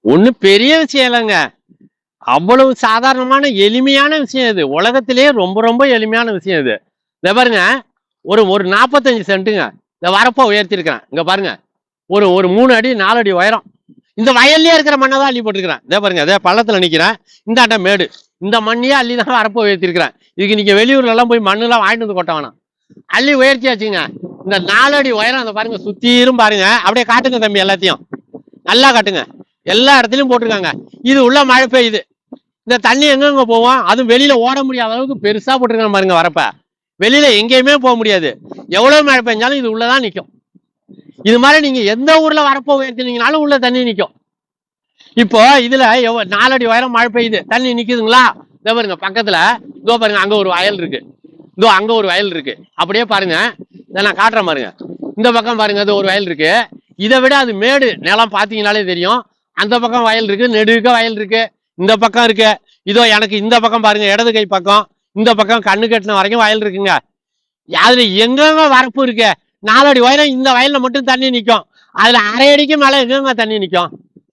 ஒன்றும் பெரிய விஷயம் இல்லைங்க. அவ்வளவு சாதாரணமான எளிமையான விஷயம் இது. உலகத்திலேயே ரொம்ப ரொம்ப எளிமையான விஷயம் இது. இதை பாருங்க. ஒரு ஒரு நாற்பத்தஞ்சு சென்ட்டுங்க. இந்த வரப்போ உயர்த்திருக்கிறேன். இங்க பாருங்க. ஒரு ஒரு மூணு அடி நாலு அடி உயரம். இந்த வயல்லே இருக்கிற மண்ணை தான் அள்ளி போட்டுருக்கிறேன். இதே பாருங்க. அதே பள்ளத்துல நிக்கிறேன். இந்த ஆட்ட மேடு. இந்த மண்ணையே அள்ளி தான் வரப்போ உயர்த்திருக்கிறேன். இதுக்கு நீங்க வெளியூர்ல எல்லாம் போய் மண்ணுலாம் வாங்கிட்டு வந்து கொட்ட வேணாம். அள்ளி உயர்த்தியாச்சுங்க. இந்த நாலு அடி உயரம் அந்த பாருங்க சுத்தீரும் பாருங்க. அப்படியே காட்டுங்க தம்பி எல்லாத்தையும். நல்லா காட்டுங்க. எல்லா இடத்துலயும் போட்டிருக்காங்க. இது உள்ள மழை பெய்யுது. இந்த தண்ணி எங்கெங்க போவோம்? அதுவும் வெளியில ஓட முடியாத அளவுக்கு பெருசா போட்டிருக்காங்க பாருங்க வரப்ப. வெளியில எங்கேயுமே போக முடியாது. எவ்வளவு மழை பெஞ்சாலும் இது உள்ளதான் நிற்கும் இது மாதிரி நீங்க எந்த ஊர்ல வரப்போ உயர்த்தினீங்கனாலும் உள்ள தண்ணி நிற்கும் இப்போ இதுல நாலடி உயரம் மழை பெய்யுது. தண்ணி நிக்குதுங்களா? இதோ பாருங்க பக்கத்துல இதோ பாருங்க அங்க ஒரு வயல் இருக்கு. இதோ அங்க ஒரு வயல் இருக்கு. அப்படியே பாருங்க. இதை நான் காட்டுறேன் பாருங்க. இந்த பக்கம் பாருங்க அது ஒரு வயல் இருக்கு. இதை விட அது மேடு நிலம் பாத்தீங்கனாலே தெரியும். அந்த பக்கம் வயல் இருக்கு நெடுக்க வயல் இருக்கு இந்த பக்கம் இருக்கு. இதோ எனக்கு இந்த பக்கம் பாருங்க இடது கை பக்கம் இந்த பக்கம் கண்ணு கட்டின வரைக்கும் வயல் இருக்குங்க. அதுல எங்கெங்க வரப்பு இருக்கு. நாலடி உயரம் இந்த வயல்ல மட்டும் தண்ணி நிற்கும் அதுல அரை அடிக்கு மேல எங்கெங்க தண்ணி நிற்கும்